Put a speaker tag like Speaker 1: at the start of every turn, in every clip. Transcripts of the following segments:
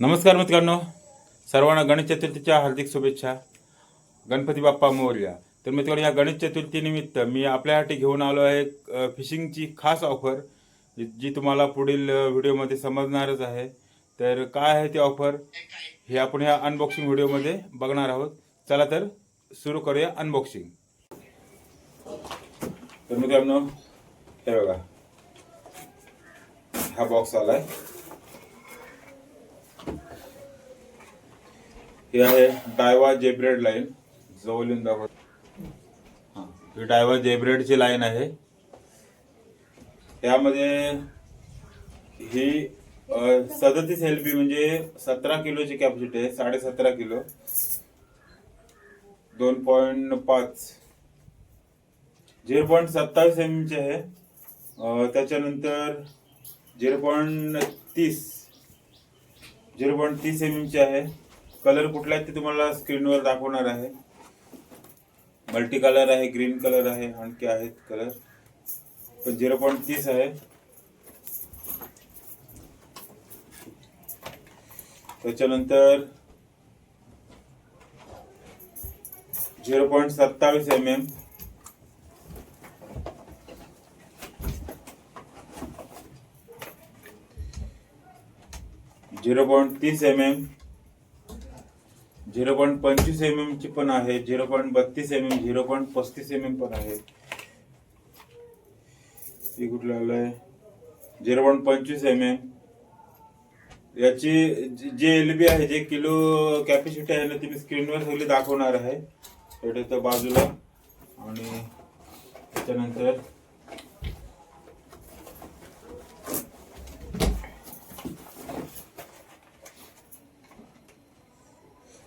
Speaker 1: नमस्कार मित्रांनो. सर्वांना गणेश चतुर्थीच्या हार्दिक शुभेच्छा. गणपती बाप्पा मोरया. तर मित्रांनो या गणेश चतुर्थीनिमित्त मी आपल्यासाठी घेऊन आलो आहे फिशिंगची खास ऑफर जी तुम्हाला पुढील व्हिडिओमध्ये समजणारच आहे. तर काय आहे ती ऑफर हे आपण ह्या अनबॉक्सिंग व्हिडिओमध्ये बघणार आहोत. चला तर सुरू करूया अनबॉक्सिंग तर मित्रांनो हे बघा. हा बॉक्स आलाय. ही आहे डायवा जेब्रेड लाईन जवळ येऊन दाखवत. ही डायवा जेब्रेडची लाईन आहे. त्यामध्ये ही सदतीस एल पी म्हणजे सतरा किलोची कॅपॅसिटी आहे साडे सतरा किलो. दोन पॉईंट पाच. झिरो पॉईंट सत्तावीस एम ची आहे. त्याच्यानंतर झिरो पॉईंट तीस. झिरो पॉईंट तीस एम ची आहे. कलर कुठला आहे ते तुम्हाला स्क्रीनवर दाखवणार आहे. मल्टी कलर आहे ग्रीन कलर आहे आणखी आहेत कलर. पण झिरो पॉईंट तीस आहे. त्याच्यानंतर झिरो पॉईंट सत्तावीस एम एम झिरो पॉईंट तीस एम एम झिरो पॉईंट पंचवीस एम एम ची पण आहे झिरो पॉईंट बत्तीस एम एम झिरो पॉईंट पस्तीस एम एम पण आहे. ती कुठलं आलंय झिरो पॉईंट पंचवीस एम एम. याची जी- जे एल बी आहे जे किलो कॅपॅसिटी आहे ना ती मी स्क्रीनवर सगळी दाखवणार आहे. इकडे तर बाजूला. आणि त्याच्यानंतर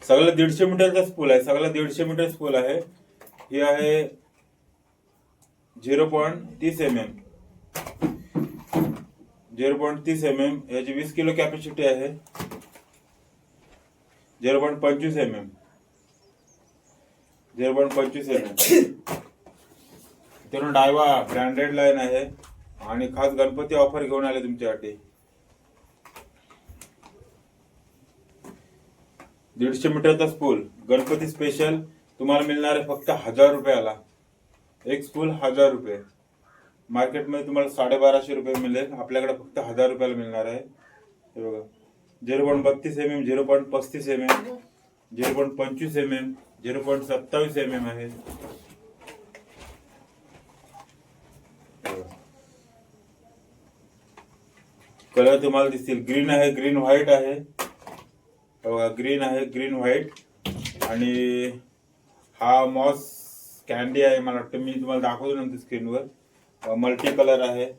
Speaker 1: सगळं दीडशे मीटरचा स्पूल आहे. सगळं दीडशे मीटर स्पूल आहे. ही आहे झिरो पॉईंट तीस एम एम झिरो पॉईंट तीस एम एम याची वीस किलो कॅपॅसिटी आहे. झिरो पॉईंट पंचवीस एम एम झिरो पॉईंट पंचवीस एम एम त्यानं डायवा ब्रँडेड लाईन आहे. आणि खास गणपती ऑफर घेऊन आले तुमच्यासाठी. दीडशे मीटरचा स्पूल गणपती स्पेशल तुम्हाला मिळणार आहे फक्त हजार रुपयाला. एक स्पूल हजार रुपये. मार्केटमध्ये तुम्हाला साडेबाराशे रुपये मिळेल. आपल्याकडे फक्त हजार रुपयाला मिळणार आहे. हे बघा. झिरो पॉईंट बत्तीस एम एम झिरो पॉईंट पस्तीस एम एम झिरो पॉईंट पंचवीस एम एम झिरो पॉईंट सत्तावीस एम एम आहे. कलर तुम्हाला दिसतील. ग्रीन आहे ग्रीन व्हाईट आहे. ग्रीन आहे ग्रीन व्हाईट आणि हा मॉस कॅन्डी आहे मला वाटतं. मी तुम्हाला दाखवतो नंतर स्क्रीनवर मल्टी कलर आहे.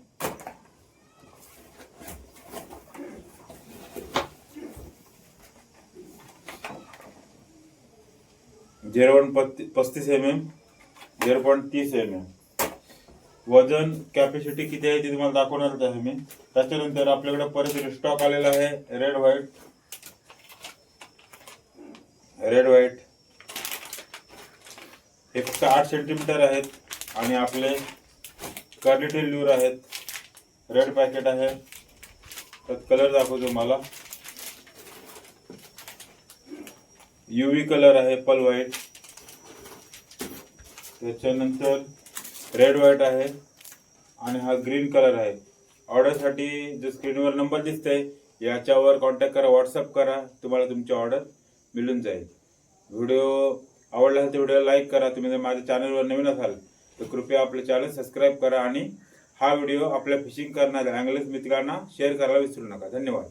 Speaker 1: झिरो पॉईंट पस्तीस एम एम झिरो पॉईंट तीस एम एम वजन कॅपॅसिटी किती आहे ती तुम्हाला दाखवणारच आहे मी त्याच्यानंतर आपल्याकडे परत रिस्टॉक आलेला आहे रेड व्हाईट रेड व्हाईट. हे फक्त आठ सेंटीमीटर आहेत आणि आपले कर्लिटी ल्यूर आहेत. रेड पॅकेट आहे. त्यात कलर दाखवतो मला युवी कलर आहे पल व्हाईट त्याच्यानंतर रेड व्हाईट आहे आणि हा ग्रीन कलर आहे. ऑर्डरसाठी जो स्क्रीनवर नंबर दिसतंय याच्यावर कॉन्टॅक्ट करा व्हॉट्सअप करा. तुम्हाला तुमची ऑर्डर मिळून जाईल. व्हिडिओ आवडला असेल तर व्हिडिओ लाईक करा. तुम्ही जर माझ्या चॅनलवर नवीन असाल तर कृपया आपले चॅनल सबस्क्राईब करा आणि हा व्हिडिओ आपल्या फिशिंग करणाऱ्या अँगलर्स मित्रांना शेअर करायला विसरू नका. धन्यवाद.